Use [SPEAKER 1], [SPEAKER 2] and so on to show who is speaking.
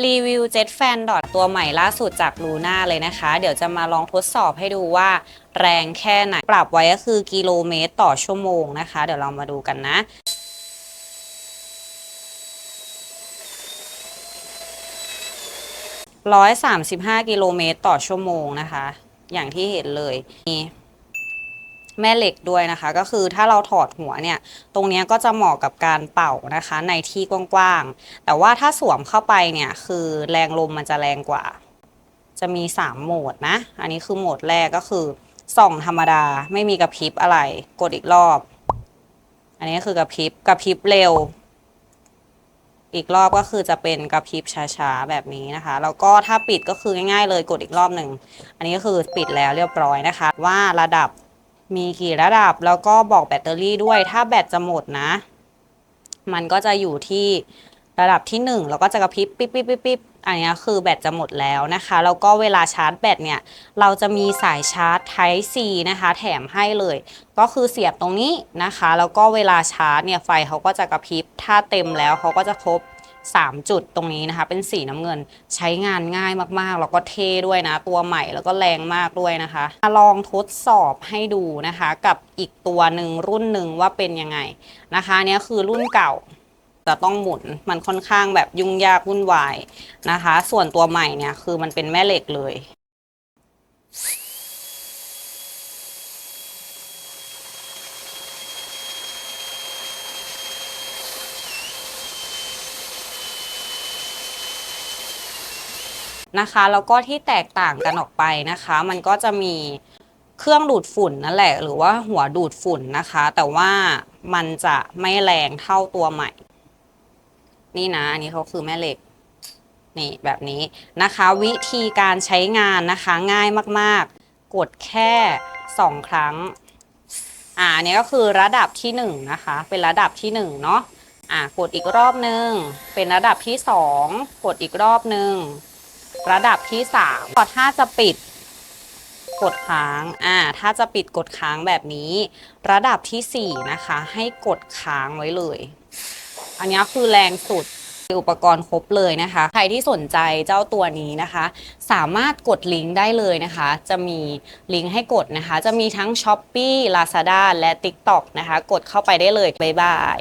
[SPEAKER 1] รีวิว Jet Fan ดอทตัวใหม่ล่าสุดจากลูน่าเลยนะคะ เดี๋ยวจะมาลองทดสอบให้ดูว่า แรงแค่ไหน ปรับไว้ก็คือกิโลเมตรต่อชั่วโมงนะคะ เดี๋ยวเรามาดูกันนะ135กิโลเมตรต่อชั่วโมงนะคะ อย่างที่เห็นเลยมี แม่เหล็กด้วยนะคะ ก็คือถ้าเราถอดหัวเนี่ย ตรงนี้ก็จะเหมาะกับการเป่านะคะในที่กว้างๆ แต่ว่าถ้าสวมเข้าไปเนี่ย คือแรงลมมันจะแรงกว่า จะมี 3 โหมดนะ อันนี้คือโหมดแรกก็คือส่องธรรมดาไม่มีกระพริบอะไร กดอีกรอบ อันนี้คือกระพริบกระพริบเร็ว อีกรอบก็คือจะเป็นกระพริบช้าๆแบบนี้นะคะ แล้วก็ถ้าปิดก็คือง่ายๆเลยกดอีกรอบหนึ่ง อันนี้ก็คือปิดแล้วเรียบร้อยนะคะ ว่าระดับ มีกี่ระดับแล้วก็บอกแบตเตอรี่ด้วย ถ้าแบตจะหมดนะ มันก็จะอยู่ที่ระดับที่ 1 แล้วก็จะกระพริบปิ๊บปิ๊บปิ๊บปิ๊บอันนี้คือแบตจะหมดแล้วนะคะ แล้วก็เวลาชาร์จแบตเนี่ย เราจะมีสายชาร์จ Type C นะคะ แถมให้เลย ก็คือเสียบตรงนี้นะคะ แล้วก็เวลาชาร์จเนี่ยไฟเขาก็จะกระพริบ ถ้าเต็มแล้วเขาก็จะครบ 3 จุดตรงนี้นะคะ เป็นสีน้ำเงินใช้งานง่ายมากๆ แล้วก็เท่ด้วยนะ ตัวใหม่แล้วก็แรงมากด้วยนะคะมาลองทดสอบให้ดูนะคะ กับอีกตัวหนึ่งรุ่นหนึ่งว่าเป็นยังไงนะคะนเนี้ยคือรุ่นเก่าจะต้องหมุนมันค่อนข้างแบบยุ่งยากวุ่นวายนะคะ ส่วนตัวใหม่เนี่ยคือมันเป็นแม่เหล็กเลย นะคะแล้วก็ที่แตกต่างกันออกไปนะคะ มันก็จะมีเครื่องดูดฝุ่นนั่นแหละ หรือว่าหัวดูดฝุ่นนะคะ แต่ว่ามันจะไม่แรงเท่าตัวใหม่ นี่นะอันนี้เขาคือแม่เหล็กนี่แบบนี้นะคะ วิธีการใช้งานนะคะง่ายมากๆ กดแค่ 2 ครั้งอ่าอันนี้ก็คือระดับที่1นะคะ เป็นระดับที่1เนาะอ่ากดอีกรอบนึง เป็นระดับที่ 2 กดอีกรอบนึง ระดับที่3ก็ถ้าจะปิดกดค้าง อ่า ถ้าจะปิดกดค้างแบบนี้ ระดับที่4นะคะ ให้กดค้างไว้เลย อันนี้คือแรงสุดอุปกรณ์ครบเลยนะคะ ใครที่สนใจเจ้าตัวนี้นะคะ สามารถกดลิงก์ได้เลยนะคะ จะมีลิงก์ให้กดนะคะ จะมีทั้ง s h อ p e e Lazada และ TikTok นะคะ กดเข้าไปได้เลย บ๊ายบาย